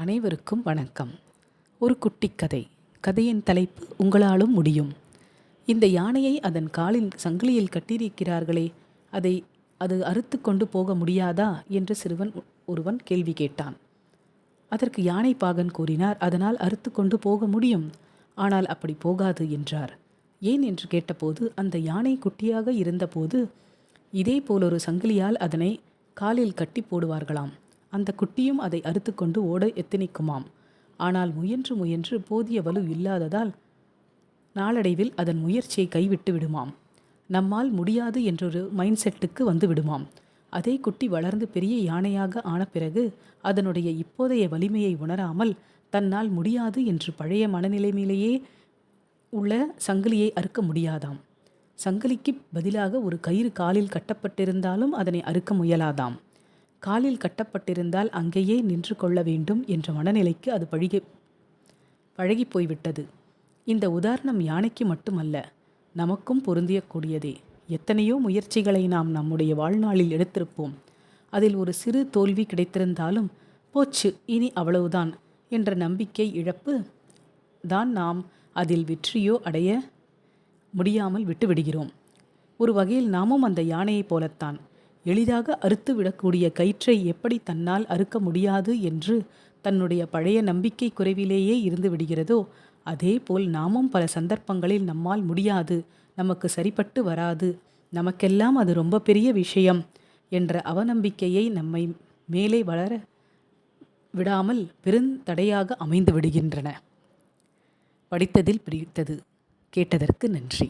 அனைவருக்கும் வணக்கம். ஒரு குட்டி கதை. கதையின் தலைப்பு உங்களாலும் முடியும். இந்த யானையை அதன் காலில் சங்கிலியில் கட்டியிருக்கிறார்களே அதை அது அறுத்து கொண்டு போக முடியாதா? என்று சிறுவன் ஒருவன் கேள்வி கேட்டான். அதற்கு யானை பாகன் கூறினார் அதனால் அறுத்து கொண்டு போக முடியும். ஆனால் அப்படி போகாது என்றார். ஏன் என்று கேட்டபோது அந்த யானை குட்டியாக இருந்தபோது இதே போலொரு சங்கிலியால் அதனை காலில் கட்டி போடுவார்களாம். அந்த குட்டியும் அதை அறுத்து கொண்டு ஓட எத்தனிக்குமாம். ஆனால் முயன்று முயன்று போதிய வலு இல்லாததால் நாளடைவில் அதன் முயற்சியை கைவிட்டு விடுமாம். நம்மால் முடியாது என்றொரு மைண்ட் செட்டுக்கு வந்து விடுமாம். அதே குட்டி வளர்ந்து பெரிய யானையாக ஆன பிறகு அதனுடைய இப்போதைய வலிமையை உணராமல் தன்னால் முடியாது என்று பழைய மனநிலைமையிலேயே உள்ள சங்கிலியை அறுக்க முடியாதாம். சங்கிலிக்கு பதிலாக ஒரு கயிறு காலில் கட்டப்பட்டிருந்தாலும் அதனை அறுக்க முயலாதாம். காலில் கட்டப்பட்டிருந்தால் அங்கேயே நின்று கொள்ள வேண்டும் என்ற மனநிலைக்கு அது பழகி பழகி போய்விட்டது இந்த உதாரணம் யானைக்கு மட்டுமல்ல நமக்கும் பொருந்தியக்கூடியதே. எத்தனையோ முயற்சிகளை நாம் நம்முடைய வாழ்நாளில் எடுத்திருப்போம். அதில் ஒரு சிறு தோல்வி கிடைத்திருந்தாலும் போச்சு இனி அவ்வளவுதான் என்ற நம்பிக்கை இழப்பு தான் நாம் அதில் வெற்றியோ அடைய முடியாமல் விட்டுவிடுகிறோம். ஒரு வகையில் நாமும் அந்த யானையைப் போலத்தான். எளிதாக அறுத்து விடக்கூடிய கயிற்றை எப்படி தன்னால் அறுக்க முடியாது என்று தன்னுடைய பழைய நம்பிக்கை குறைவிலேயே இருந்து விடுகிறதோ அதேபோல் நாமும் பல சந்தர்ப்பங்களில் நம்மால் முடியாது நமக்கு சரிப்பட்டு வராது நமக்கெல்லாம் அது ரொம்ப பெரிய விஷயம் என்ற அவநம்பிக்கையை நம்மை மேலே வளர விடாமல் பெருந்தடையாக அமைந்து விடுகின்றன. படித்ததில் பிடித்தது. கேட்டதற்கு நன்றி.